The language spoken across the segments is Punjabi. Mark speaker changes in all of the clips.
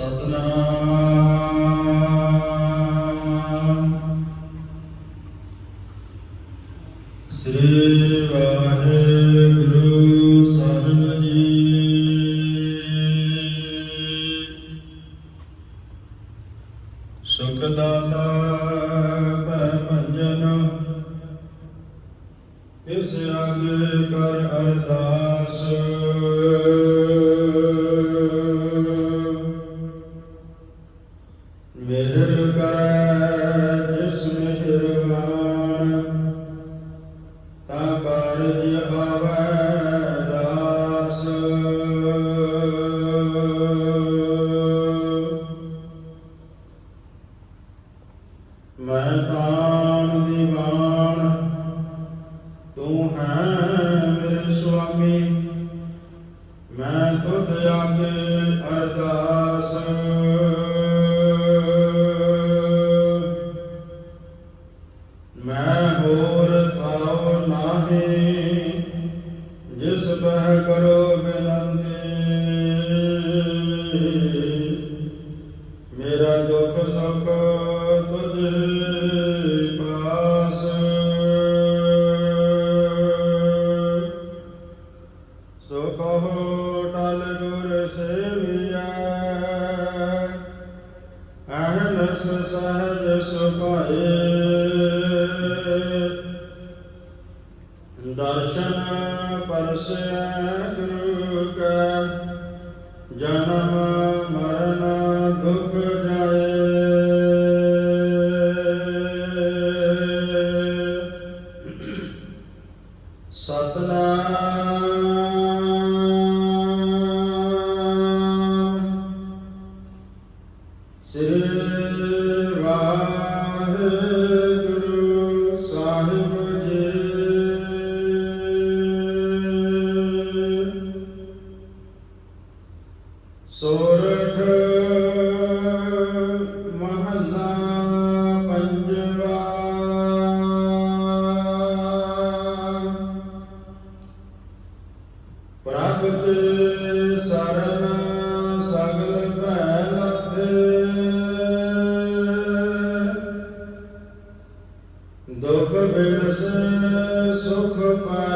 Speaker 1: ਸਤਨਾਮ। ਸ੍ਰੀ ਵਾਹਿਗੁਰੂ ਸਾਹਿਬ ਜੀ। ਸੁਖ ਦਾਤਾ ਭੈ ਭੰਜਨ ਇਸ ਆਗੇ ਕਰ ਅਰਦਾਸ। ਤੁਧ ਆਗੇ ਅਰਦਾਸ। ਮੈਂ ਹੋਰ ਥਾਉ ਨਾਹੀ? ਅਹਨਸ ਸਹਜ ਸੁਭਾਏ। ਦਰਸ਼ਨ ਪਰਸੈ ਗੁਰੂ ਕੈ ਜਨਮ ਮਰਨ ਦੁਖ ਜਾਏ। ਸਤਨਾਮ। ਸ੍ਰੀ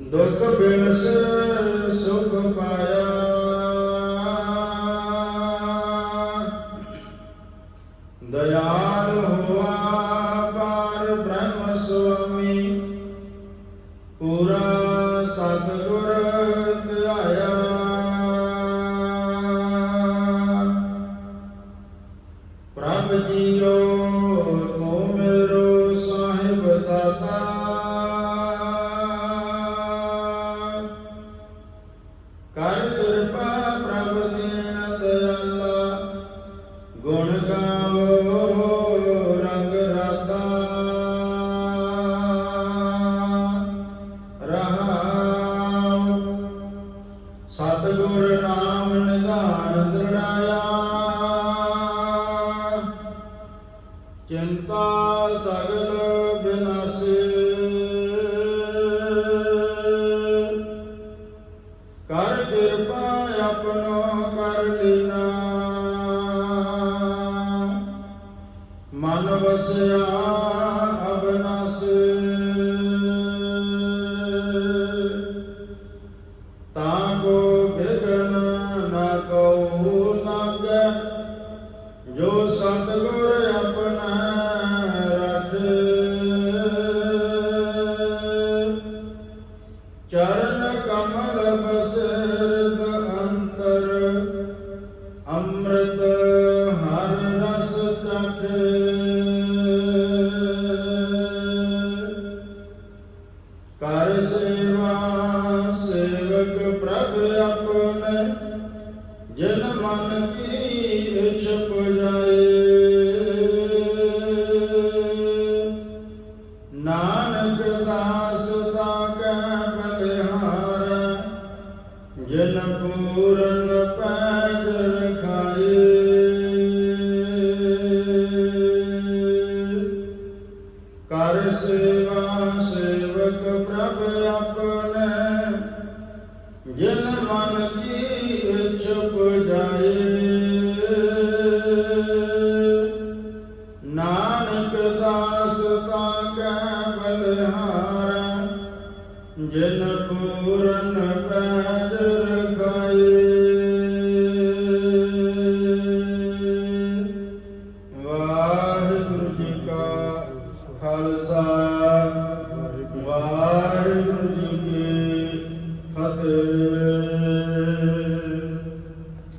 Speaker 1: ਦੁਖ ਬਿਨਸ ਸੁਖ ਪਾਇਆ। ਦਇਆਲ ਹੋਆ ਪਾਰ ਬ੍ਰਹਮ ਸੁਆਮੀ। ਪੂਰਾ ਸਤਿਗੁਰ ਧਿਆਇਆ। ਪ੍ਰਭ ਜੀਓ ਤੂੰ ਮੇਰੋ ਸਾਹਿਬ ਦਾਤਾ। ਕਿਰਪਾ ਪ੍ਰਭ ਦੀਨ ਦਇਆਲਾ। ਗੁਣ ਗਾਵੋ ਰੰਗ ਰਾਤਾ। ਰਹਾਉ ਸਤਿਗੁਰ ਨਾਮ ਨਿਧਾਨ ਦ੍ਰਿੜਾਇਆ। ਚਿੰਤਾ ਸਗਲ ਬਿਨਾਸੇ। ਮਨ ਵਸਿਆ ਅਬਨਾਸੇ ਤਾਂ ਕੋ ਬਿਗਨ ਨਾ ਕਉ ਲਾਗੈ, ਜੋ ਸਤਿਗੁਰ ਆਪਣਾ ਰੱਖੇ। ਚਰਨ ਕਮਲ ਬਸਰਦ ਅੰਤਰ, ਅੰਮ੍ਰਿਤ ਹਰ ਰਸ ਚਖੇ। ਜਿਨ ਪੂਰਨ ਪੈਜ ਰਖਾਏ।